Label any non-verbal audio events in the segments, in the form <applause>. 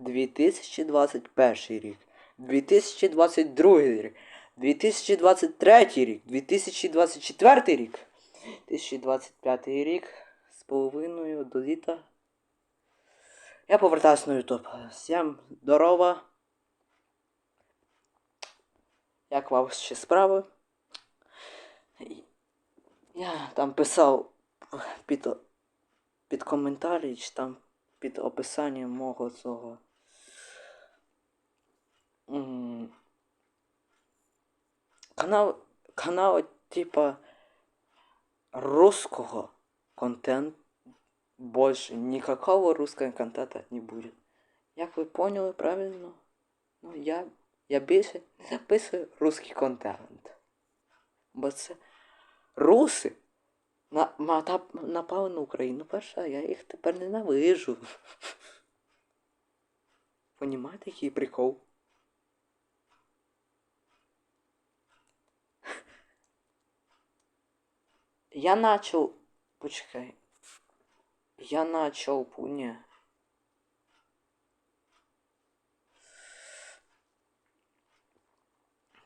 2021 рік, 2022 рік, 2023 рік, 2024 рік, 2025 рік з половиною до літа. Я повертаюсь на Ютуб. Всім здорова. Як вам ще справи? Я там писав під, під коментарі, чи там під описанням мого цього. Канал, канал, типа русского контент больше никакого русского контента не будет. Як ви поняли правильно? Ну, я, я не записую русский контент. Бо це руси на, на, напали на Україну перша, я їх тепер ненавижу. <laughs> Понімаєте, який прикол? Я начал... Почекай. Я начал... Не.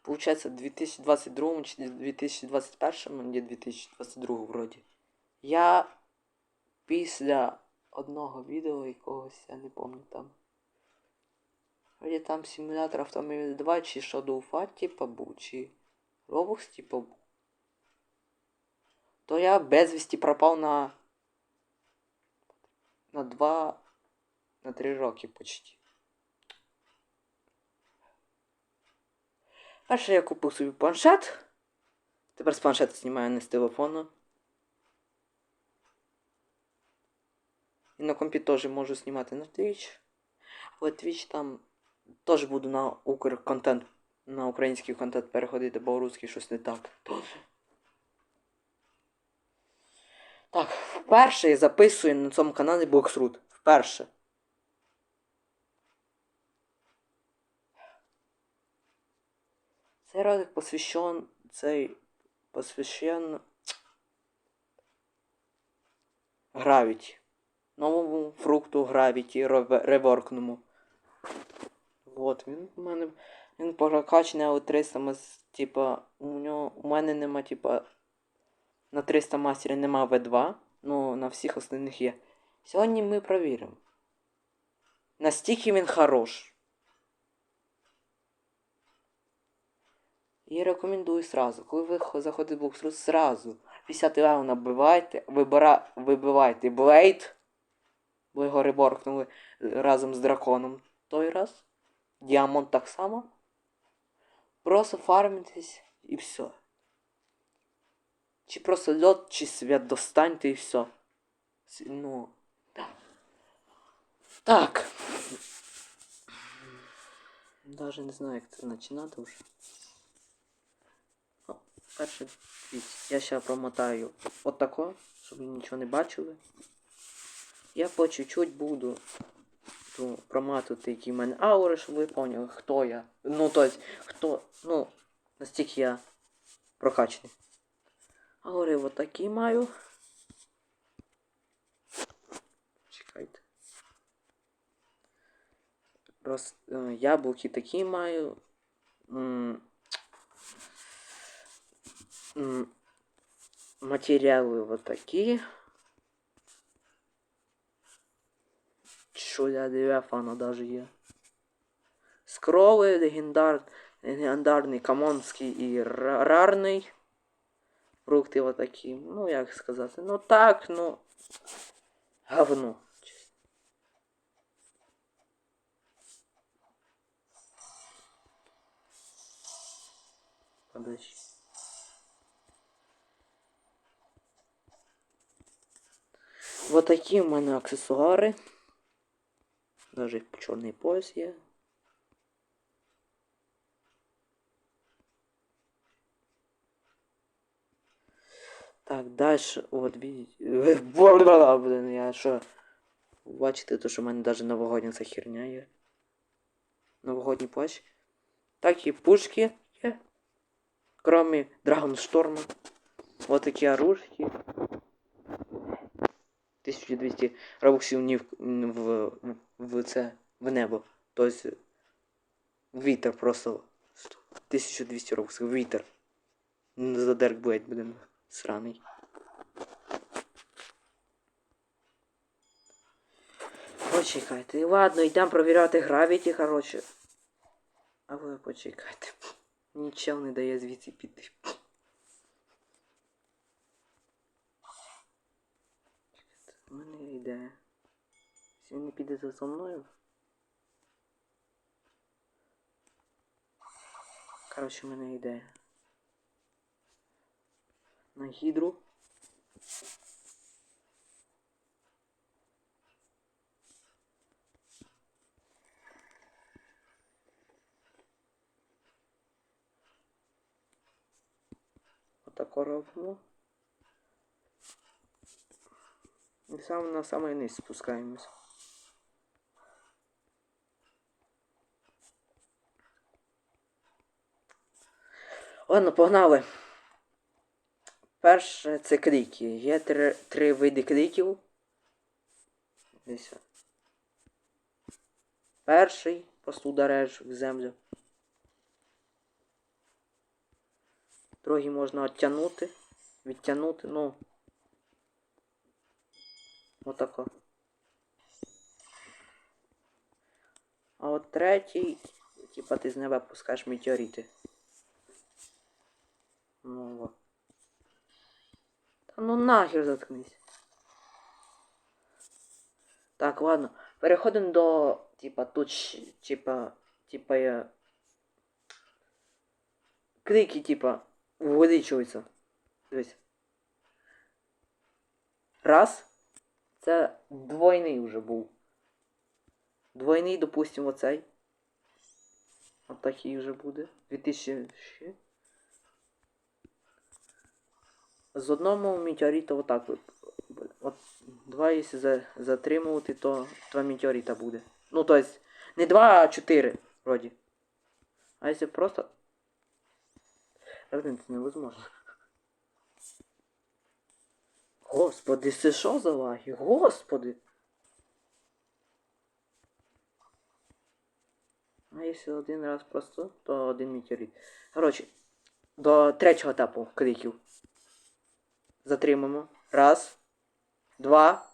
Получается, в 2022 чи 2021, не 2022 вроді. Я після одного відео якогось, я не пам'ятаю там. Вроді там симулятор автомобіля 2 чи Shadow Fight, типа був, чи Roblox, типа був. То я безвісті пропав на. На 2. На 3 роки почти. Перше я купив собі планшет. Тепер з планшета знімаю не з телефону. І на компі теж можу знімати на Twitch. Але Twitch там теж буду на укр контент, на український контент переходити, бо русський щось не так. Тоже. Так, вперше я записую на цьому каналі Boxroot. Вперше. Цей ролик посвящен цей посвящен Гравіті. Новому фрукту Гравіті реворкному. Вот, він у мене. Він прокачаний, але 300 мас, типа, у нього. У мене нема, типа. На 300 мастерів нема V2, ну на всіх остальних є. Сьогодні ми провіримо. Настільки він хорош. І рекомендую сразу. Коли ви заходите в боксрут, сразу 50 левел набивайте, вибира, вибивайте Блейд, бо його реборкнули разом з драконом той раз. Діамонт так само. Просто фармитесь і все. Чи просто льот, чи свят достаньте і все. Ну. Так. Даже не знаю, як це починати вже. О, перше, я ще промотаю отако, щоб ви нічого не бачили. Я по чуть-чуть буду ту проматувати, які в мене аури, щоб ви поняли, хто я. Ну, тобто, хто, ну, настільки я прокачаний. Аури от такі маю. Чекайте. Роз, е, яблуки такі маю. Матеріали вот такі. Що для Левіафана даже є. Скроли, легендар, легендарний, камонський і ра- рарний. Фрукти вот такі. Ну, як сказати. Ну так, ну. Говно. Подожди. Вот такі в мене аксесуари. Даже чорний пояс є. Так, дальше, от видите. <laughs> Блин, я що. Бачите, то що в мене навіть новогодня ця херня є. Новогодній плащ. Так і пушки є. Кроме Драгоншторма. Вот такі оружки. 1200 робоксів не в, в, в, це в небо. Тобто вітер просто 1200 років. Вітер. Задерк блять, блин, сраний. Почекайте. Ладно, йдемо провіряти гравіті, коротше. А ви почекайте. Нічого не дає звідси піти. Чекайте, У мене. Якщо він не піде за мною. Коротше, у мене ідея. На гідру. Отако робимо. І сам на самий низ спускаємось. Ладно, погнали. Перше це кліки. Є три, три види кліків. Десь. Перший просто ударяєш в землю. Другий можна оттягнути, відтягнути, ну. Отако. А от третій, типа ти з неба пускаєш метеорити. Ну вот. Та ну нахер заткнись. Так, ладно. Переходимо до, типа, тут, типа, типа я... Крики, типа, увеличуються. Дивись. Раз. Це двойний вже був. Двойний, допустимо, оцей. Отакий вже буде. 2000... З одному метеорита отак. от. Два, якщо за, затримувати, то два метеорита буде. Ну, то есть, не два, а чотири, вроді. А якщо просто. Та, блін, це невозможно. Господи, це що за лаги? Господи! А якщо один раз просто, то один метеорит. Коротше, до третього етапу кликів. Затримуємо. Раз. Два.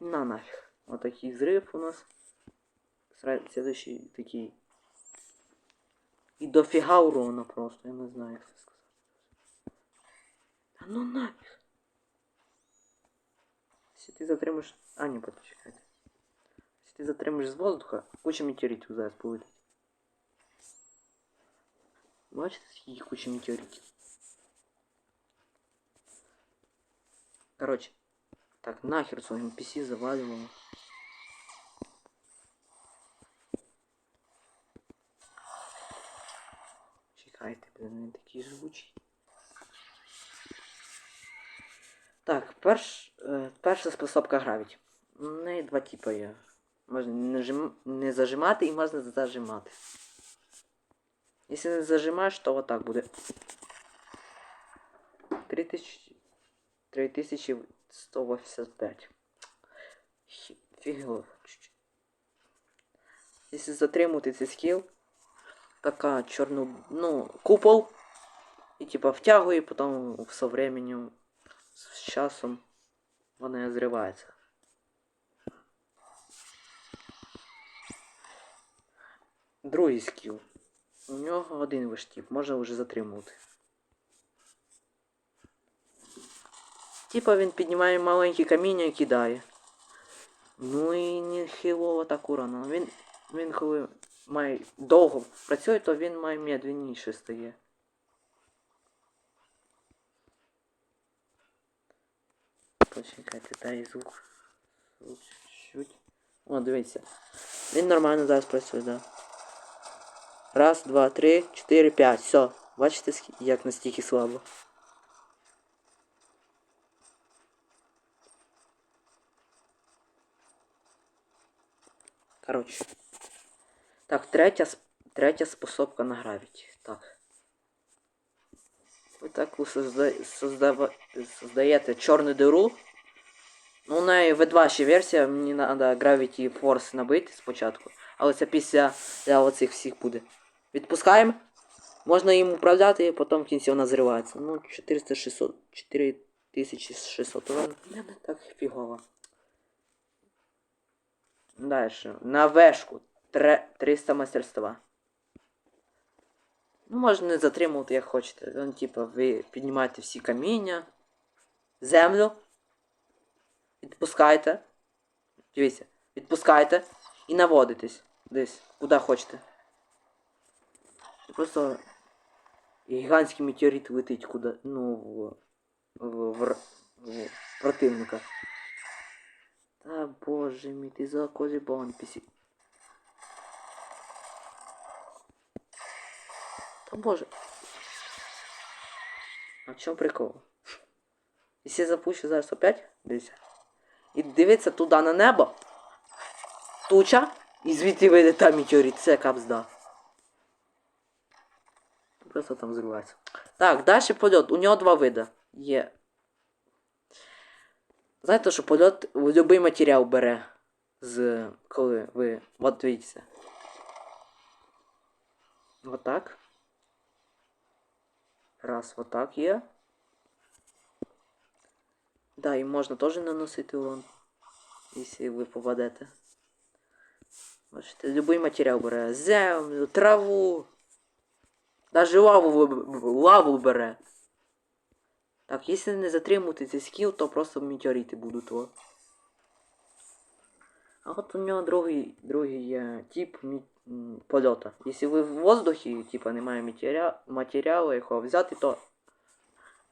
На нафиг. Вот такий взрыв у нас. Следующий такий. І дофіга урона просто, я не знаю, як це сказати. А ну нафиг. Если ты затримаешь... А, не, почекайте. Если ты затримаешь з воздуха, куча метеоритів зараз полетить. Бачите, скільки куча метеоритів? Короче, так, нахер свой NPC заваливаем. Він такий живучий. Так, перш, е, перша способка гравіть. У неї два типи є. Можна не, жим, не зажимати і можна зажимати. Якщо не зажимаєш, то отак буде. 3000... 3185. Хі- Фігло. Якщо затримувати цей скіл, така чорну, ну, купол. І типа втягує, потім со временем, з часом вона зривається. Другий скіл. У нього один виштіп, можна вже затримувати. Типа він піднімає маленькі каміння і кидає. Ну і не хілово так урона. Він, він коли має довго працює, то він має медленніше стає. Почекайте, дай звук. Звук чуть-чуть. О, дивіться. Він нормально зараз працює, да. Раз, два, три, чотири, п'ять. Все. Бачите, як настільки слабо. Короче. Так, третя, третя способка на гравіті. Так. Ви так созда... создава... создаєте чорну диру. Ну, у неї V2 ще версія, мені треба Gravity Force набити спочатку. Але це після для оцих всіх буде. Відпускаємо. Можна їм управляти, і потім в кінці вона зривається. Ну, 400 600 4600 урон. Так фігово. Дальше. На вешку. Тре- 300 мастерства. Ну, можна не затримувати, як хочете. Ну, типа, ви піднімаєте всі каміння, землю. Відпускайте. Дивіться, відпускайте і наводитесь десь, куди хочете. Просто гігантський метеорит летить куди, ну, в, в, в, в противника. Та боже мій, ти за козі бон. Та боже. А в чому прикол? Якщо я запущу зараз опять, дивіться. І дивиться туди на небо. Туча. І звідти вийде там метеорит. Це капзда. Просто там зривається. Так, далі польот. У нього два види. Є. Знаєте, що польот в будь-який матеріал бере. З коли ви. От дивіться. Отак. Раз, отак є. Да, і можна теж наносити урон. Якщо ви попадете. Бачите, любий матеріал бере. Землю, траву. Даже лаву, лаву бере. Так, якщо не затримувати цей скіл, то просто метеорити будуть. О. А от у нього другий, другий є тип польота. Якщо ви в воздухі, типа немає матеріа... матеріалу, його взяти, то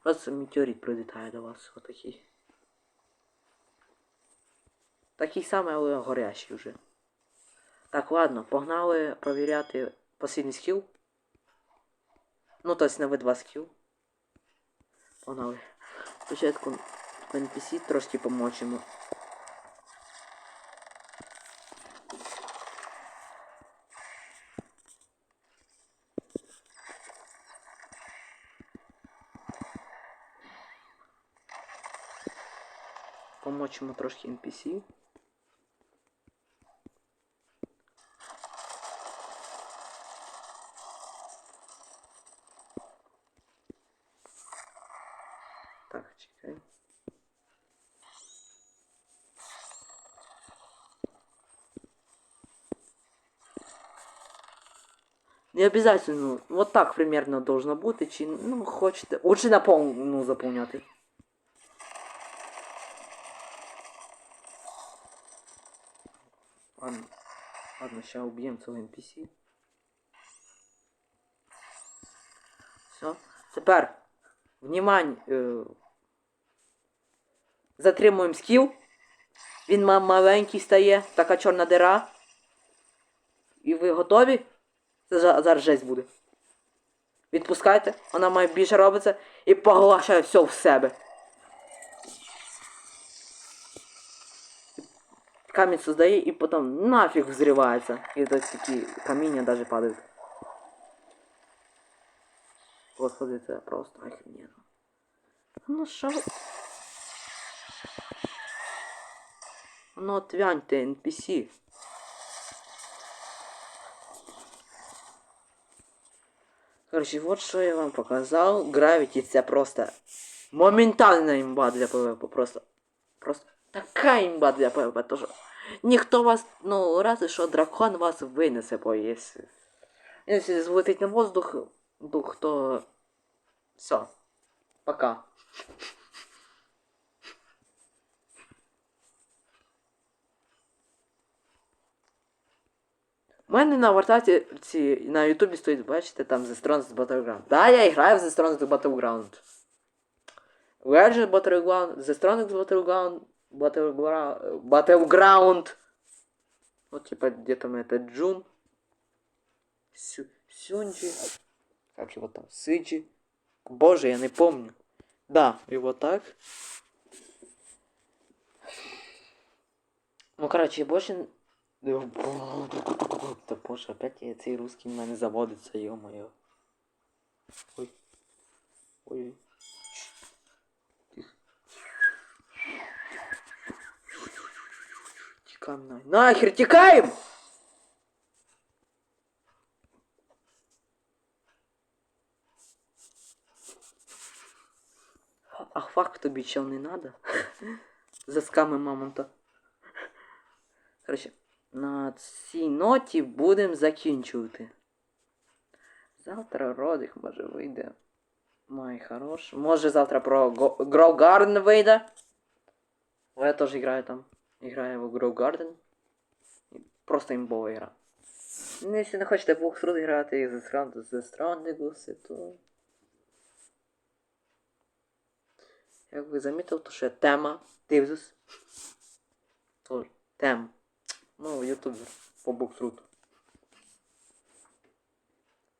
просто метеорит прилітає до вас. Отакий. Такий самий, але горящий вже. Так, ладно, погнали провіряти посильний скіл. Ну, тобто на V2 скіл. Погнали. Спочатку NPC трошки помочимо. Помочимо трошки NPC. Так, чекай. Не обязательно. Вот так примерно должно бути, чи ну хочете. Лучше на пол ну, заповняти. Ладно, сейчас убьем цього NPC. Все. Тепер. Внимание. Е... Затримуємо скіл. Він маленький стає, така чорна дира. І ви готові? Це зараз жесть буде. Відпускайте, вона має більше робиться і поглощає все в себе. Камінь создає і потім нафіг взривається. І тут такі каміння даже падають. Господи, це просто охрененно. Ну що ви? Ну отвяньте, NPC. Короче, вот что я вам показал. Gravity це просто моментальна імба для ПВП. Просто. Просто така імба для ПВП. То що ніхто вас, ну, разве що дракон вас винесе, бо якщо. Якщо злетить на воздух, дух, то. Все. Пока. У мене на вартаті ці, на ютубі стоїть, бачите, там The Strongest Battleground. Да, я граю в The Strongest Battleground. Legend Battleground, The Strongest Battleground, Battleground, Battleground. Вот типа где там это Джун. Сю, Сюнджи. Как его там? Сыджи. Боже, я не помню. Да, и вот так. Ну, короче, больше... Да боже, опять я цей русский в мене заводиться, ё-моё. Ой. Ой. Тікаємо на. Нахер, тікаємо! А факт тобі чел не надо? За сками мамонта. Короче, на цій ноті будемо закінчувати. Завтра Родик може вийде. Май хорош. Може завтра про Grow Garden вийде. Бо я теж граю там. Играю в Grow Garden. Просто імбова гра. Ну, якщо не хочете в Walkthrough грати і The Strand- Stranding, то... Як ви замітили, то ще тема Тивзус. Тож, тем. Ну, ютубер по буксруту.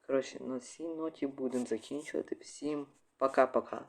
Коротше, на цій ноті будемо закінчувати. Всім пока-пока.